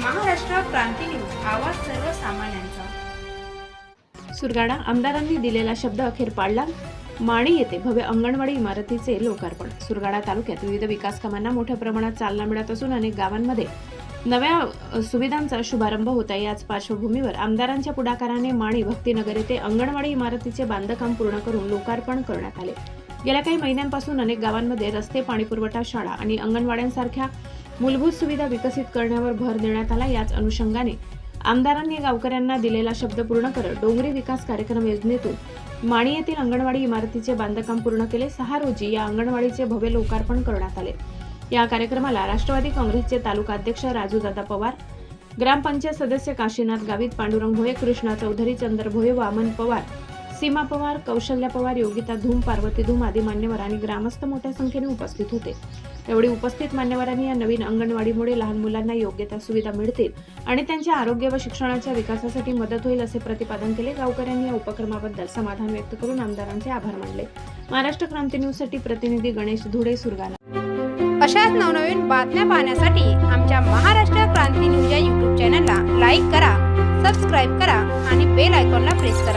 क्रांती news आवाज सर्वसामान्यांचा. सुरगाणा आमदारांनी दिलेला शब्द अखेर पाळला माणी येथे भव्य अंगणवाडी इमारतीचे लोकार्पण. सुरगाणा तालुक्यात विविध विकास कामांना मोठ्या प्रमाणात चालना मिळत असून अनेक गावांमध्ये नव्या सुविधांचा शुभारंभ होत आहे. याच पार्श्वभूमीवर आमदारांच्या पुढाकाराने माणी भक्तीनगर येथे अंगणवाडी इमारतीचे बांधकाम पूर्ण करून लोकार्पण करण्यात आले. गेल्या काही महिन्यांपासून अनेक गावांमध्ये रस्ते पाणीपुरवठा शाळा आणि अंगणवाड्यांसारख्या मूलभूत सुविधा विकसित करण्यावर भर देण्यात आला याच अनुषंगाने. आमदारांनी गावकऱ्यांना दिलेला शब्द पूर्ण करत डोंगरी विकास कार्यक्रम योजनेतून माणी येथील अंगणवाडी इमारतीचे बांधकाम पूर्ण केले. सहा रोजी या अंगणवाडीचे भव्य लोकार्पण करण्यात आले. या कार्यक्रमाला राष्ट्रवादी काँग्रेसचे तालुका अध्यक्ष राजूदादा पवार ग्रामपंचायत सदस्य काशीनाथ गावित पांडुरंग भोये कृष्णा चौधरी चंद्र भोये वामन पवार सीमा पवार कौशल्य पवार योगिता धूम पार्वती धूम आदी मान्यवर आणि ग्रामस्थ मोठ्या संख्येने उपस्थित होते. एवढी उपस्थित मान्यवरांनी या नवीन अंगणवाडीमुळे लहान मुलांना योग्य त्या सुविधा मिळतील आणि त्यांच्या आरोग्य व शिक्षणाच्या विकासासाठी मदत होईल असे प्रतिपादन केले. गावकऱ्यांनी या उपक्रमाबद्दल समाधान व्यक्त करून आमदारांचे आभार मानले. महाराष्ट्र क्रांती न्यूजसाठी प्रतिनिधी गणेश धुडे सुरगाला अशाच नवनवीन बातम्या पाहण्यासाठी आमच्या महाराष्ट्र क्रांती न्यूज या यूट्यूब चॅनलला लाईक करा सबस्क्राईब करा आणि बेल आयकॉनला प्रेस करा.